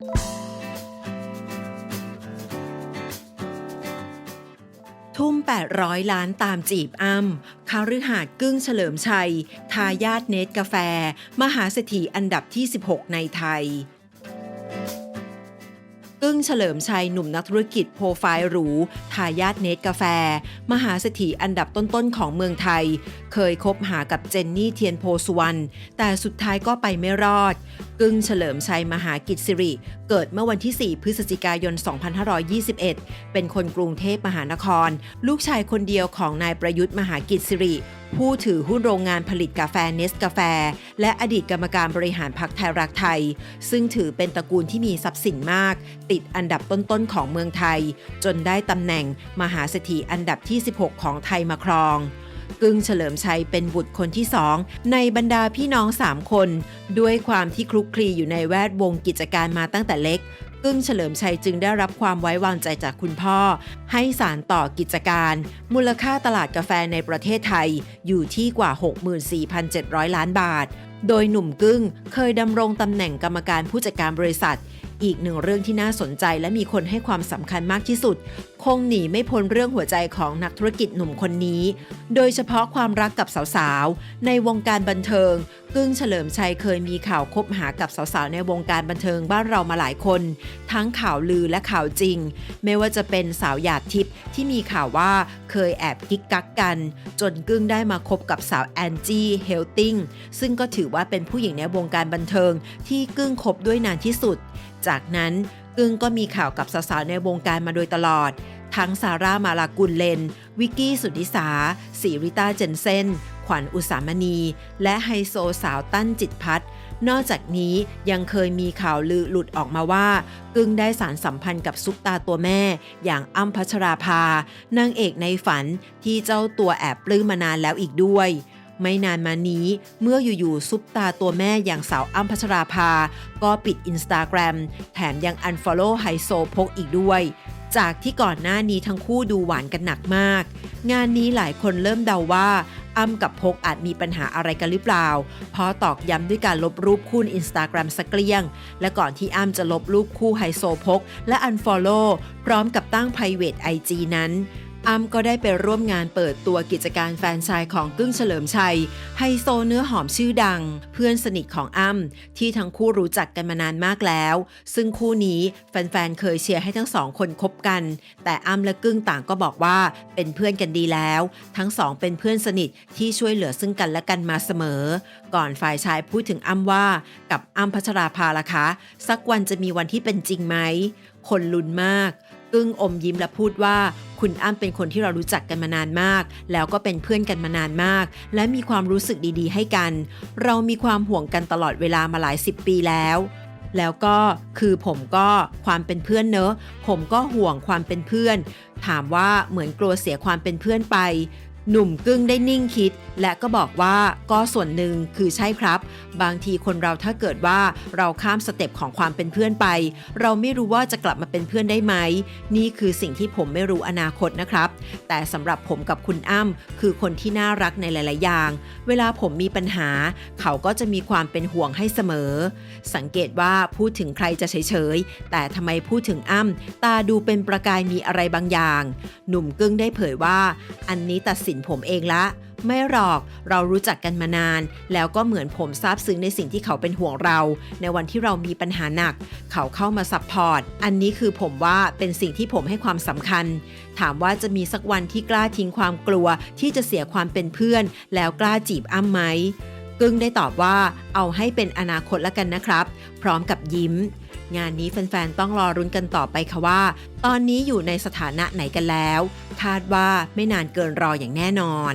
ทุ่ม 800 ล้านตามจีบอ้ำคาฤหาดกึ้งเฉลิมชัย ทายาทเนตกาแฟ มหาเศรษฐีอันดับที่ 16 ในไทย กึ้งเฉลิมชัยหนุ่มนักธุรกิจโปรไฟล์หรูทายาทเนตกาแฟ มหาเศรษฐีอันดับต้นๆของเมืองไทย เคยคบหากับเจนนี่เทียนโพสุวรรณแต่สุดท้ายก็ไปไม่รอด กึ้งเฉลิมชัยมหากิจสิริ เกิดเมื่อวันที่ 4 พฤศจิกายน 2521 เป็นคนกรุงเทพมหานคร ลูกชายคนเดียวของนายประยุทธ์มหากิจสิริ ผู้ถือหุ้นโรงงานผลิตกาแฟเนสกาแฟ และอดีตกรรมการบริหารพรรคไทยรักไทย ซึ่งถือเป็นตระกูลที่มีทรัพย์สินมาก ติดอันดับต้นๆของเมืองไทย จนได้ตำแหน่งมหาเศรษฐีอันดับที่ 16 ของไทยมาครอง กึ้งเฉลิมชัยเป็นบุตรคนที่สองในบรรดาพี่น้อง3คน ด้วยความที่คลุกคลีอยู่ในแวดวงกิจการมาตั้งแต่เล็กกึ้งเฉลิมชัยจึงได้รับความไว้วางใจจากคุณพ่อ ให้สารต่อกิจการ มูลค่าตลาดกาแฟในประเทศไทยอยู่ที่กว่า 64,700 ล้านบาท โดยหนุ่มกึ้งเคยดำรงตำแหน่งกรรมการผู้จัดการบริษัท อีกหนึ่งเรื่องที่น่าสนใจและมีคนให้ความสำคัญมากที่สุด คงหนีไม่พ้นเรื่องหัวใจของนักธุรกิจหนุ่มคนนี้ โดยเฉพาะความรักกับสาวๆ ในวงการบันเทิง กึ้งเฉลิมชัยเคยมีข่าวคบหากับสาวๆ ในวงการบันเทิงบ้านเรามาหลายคน ทั้งข่าวลือและข่าวจริง ไม่ว่าจะเป็นสาวหยาดทิพย์ที่มีข่าวว่าเคยแอบกิ๊กกักกัน จนกึ้งได้มาคบกับสาวแอนจี้เฮลติงซึ่งก็ถือว่าเป็นผู้หญิงในวงการบันเทิงที่กึ้งคบด้วยนานที่สุด จากนั้นกึ้งก็มีข่าวกับสาวๆในวงการมาโดยตลอด ทั้งซาร่ามาลากุลเลน วิกกี้สุทธิสาสีริต้าเจนเซนขวัญอุสามณี และไฮโซสาวตั้นจิตพัฒนอกจากนี้ยังเคยมีข่าวลือหลุดออกมาว่า กึ้งได้สารสัมพันธ์กับซุปตาตัวแม่ อย่างอ้ำพัชราภานางเอกในฝันที่เจ้าตัวแอบปลื้มมานานแล้วอีกด้วย ไม่นานมานี้เมื่ออยู่ๆซุปตาตัวแม่อย่างสาวอ้ำพัชราภา ก็ปิดอินสตาแกรมแถมยังอันฟอลโล่ไฮโซพกอีกด้วย จากที่ก่อนหน้านี้ทั้งคู่ดูหวานกันหนักมาก งานนี้หลายคนเริ่มเดาว่าอ้ำกับพกอาจมีปัญหาอะไรกันหรือเปล่า เพราะตอกย้ำด้วยการลบรูปคู่อินสตาแกรมสักเกลี้ยง และก่อนที่อ้ำจะลบรูปคู่ไฮโซพก และอันฟอลโล่พร้อมกับตั้ง private IG นั้น อ้ำก็ได้ไปร่วมงานเปิดตัวกิจการแฟนชายของกึ้งเฉลิมชัยไฮโซเนื้อหอมชื่อดัง เพื่อนสนิทของอ้ำที่ทั้งคู่รู้จักกันมานานมากแล้ว ซึ่งคู่นี้แฟนๆเคยเชียร์ให้ทั้งสองคนคบกัน แต่อ้ำและกึ้งต่างก็บอกว่าเป็นเพื่อนกันดีแล้ว ทั้งสองเป็นเพื่อนสนิทที่ช่วยเหลือซึ่งกันและกันมาเสมอ ก่อนฝ่ายชายพูดถึงอ้ำว่า กับอ้ำพัชราภาล่ะคะ สักวันจะมีวันที่เป็นจริงไหมคนลุ้นมากกึ้งอมยิ้มและพูดว่า คุณอ้ำเป็นคนที่เรารู้จักกันมานานมาก แล้วก็เป็นเพื่อนกันมานานมาก และมีความรู้สึกดีๆ ให้กัน เรามีความห่วงกันตลอดเวลามาหลายสิบปีแล้วแล้วก็คือผมก็ความเป็นเพื่อนเนอะ ผมก็ห่วงความเป็นเพื่อน ถามว่าเหมือนกลัวเสียความเป็นเพื่อนไป หนุ่มกึ้งได้นิ่งคิด และก็บอกว่าก็ส่วนหนึ่งคือใช่ครับ บางทีคนเราถ้าเกิดว่าเราข้ามสเต็ปของความเป็นเพื่อนไป เราไม่รู้ว่าจะกลับมาเป็นเพื่อนได้ไหม นี่คือสิ่งที่ผมไม่รู้อนาคตนะครับ แต่สำหรับผมกับคุณอ้ำคือคนที่น่ารักในหลาย ๆ อย่าง เวลาผมมีปัญหา เขาก็จะมีความเป็นห่วงให้เสมอ สังเกตว่าพูดถึงใครจะเฉย ๆ แต่ทำไมพูดถึงอ้ำตาดูเป็นประกายมีอะไรบางอย่าง หนุ่มกึ้งได้เผยว่า อันนี้ตัดสินผมเองละ ไม่หรอกเรารู้จักกันมานาน แล้วก็เหมือนผมซาบซึ้งในสิ่งที่เขาเป็นห่วงเรา ในวันที่เรามีปัญหาหนัก เขาเข้ามาซัพพอร์ต อันนี้คือผมว่าเป็นสิ่งที่ผมให้ความสำคัญ ถามว่าจะมีสักวันที่กล้าทิ้งความกลัว ที่จะเสียความเป็นเพื่อน แล้วกล้าจีบอ้ำไหมกึ้งได้ตอบว่าเอาให้เป็นอนาคตแล้วกันนะครับ พร้อมกับยิ้ม งานนี้แฟนๆ ต้องรอรุ้นกันต่อไปค่ะว่า ตอนนี้อยู่ในสถานะไหนกันแล้ว คาดว่าไม่นานเกินรออย่างแน่นอน